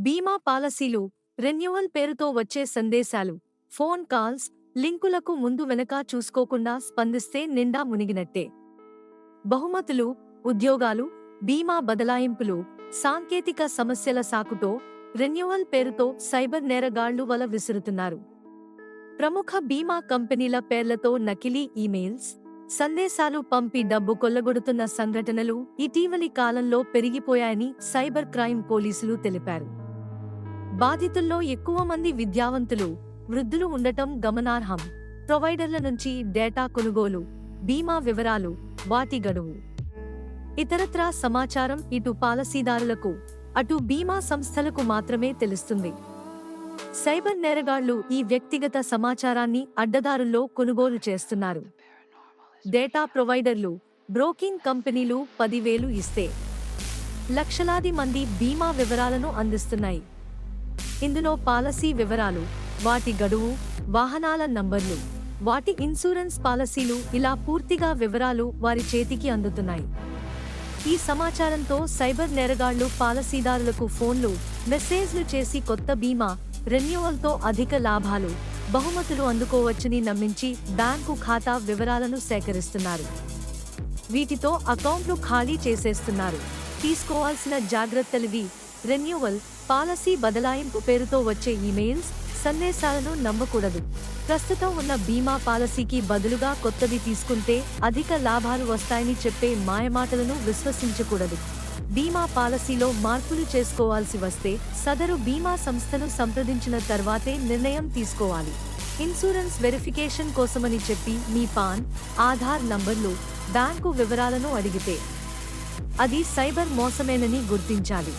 బీమా పాలసీలు రెన్యువల్ పేరుతో వచ్చే సందేశాలు ఫోన్ కాల్స్ లింకులకు ముందు వెనక చూసుకోకుండా స్పందిస్తే నిండా మునిగినట్టే. బహుమతులు ఉద్యోగాలు బీమా బదలాయింపులు సాంకేతిక సమస్యల సాకుతో రెన్యువల్ పేరుతో సైబర్ నేరగాళ్ళు వల విసురుతున్నారు. ప్రముఖ బీమా కంపెనీల పేర్లతో నకిలీ ఈమెయిల్స్ సందేశాలు పంపి డబ్బు కొల్లగొడుతున్న సంఘటనలు ఇటీవలి కాలంలో పెరిగిపోయాయని సైబర్ క్రైమ్ పోలీసులు తెలిపారు. బాధితుల్లో ఎక్కువ మంది విద్యావంతులు వృద్ధులు ఉండటం గమనార్హం. ప్రొవైడర్ల నుంచి డేటా కొనుగోలు బీమా వివరాలు వాటి గడువు. ఇతరత్రా సమాచారం ఇటు పాలసీదారులకు అటు బీమా సంస్థలకు మాత్రమే తెలుస్తుంది. సైబర్ నేరగాళ్ళు ఈ వ్యక్తిగత సమాచారాన్ని అడ్డదారుల్లో కొనుగోలు చేస్తున్నారు. డేటా ప్రొవైడర్లు బ్రోకింగ్ కంపెనీలు పదివేలు ఇస్తే లక్షలాది మంది బీమా వివరాలను అందిస్తున్నాయి. ఇందులో పాలసీ వివరాలు వాటి గడువు వాహనాల నంబర్లు వాటి ఇన్సూరెన్స్ పాలసీలు ఇలా పూర్తిగా వివరాలు వారి చేతికి అందుతున్నాయి. ఈ సమాచారంతో సైబర్ నేరగాళ్ళు పాలసీదారులకు ఫోన్లు మెసేజ్లు చేసి కొత్త బీమా రెన్యువల్తో అధిక లాభాలు బహుమతులు అందుకోవచ్చని నమ్మించి బ్యాంకు ఖాతా వివరాలను సేకరిస్తున్నారు. వీటితో అకౌంట్లు ఖాళీ చేసేస్తున్నారు. తీసుకోవాల్సిన జాగ్రత్తలివి రెన్యువల్ పాలసీ బదలాయింపు పేరుతో వచ్చే ఈమెయిల్స్ సందేశాలను నమ్మకూడదు ప్రస్తుతం ఉన్న బీమా పాలసీకి బదులుగా కొత్తది తీసుకుంటే అధిక లాభాలు వస్తాయని చెప్పే మాయమాటలను విశ్వసించకూడదు బీమా పాలసీలో మార్పులు చేసుకోవాల్సి వస్తే సదరు బీమా సంస్థను సంప్రదించిన తర్వాతే నిర్ణయం తీసుకోవాలి ఇన్సూరెన్స్ వెరిఫికేషన్ కోసమని చెప్పి మీ పాన్ ఆధార్ నంబర్లు బ్యాంకు వివరాలను అడిగితే అది సైబర్ మోసమేనని గుర్తించాలి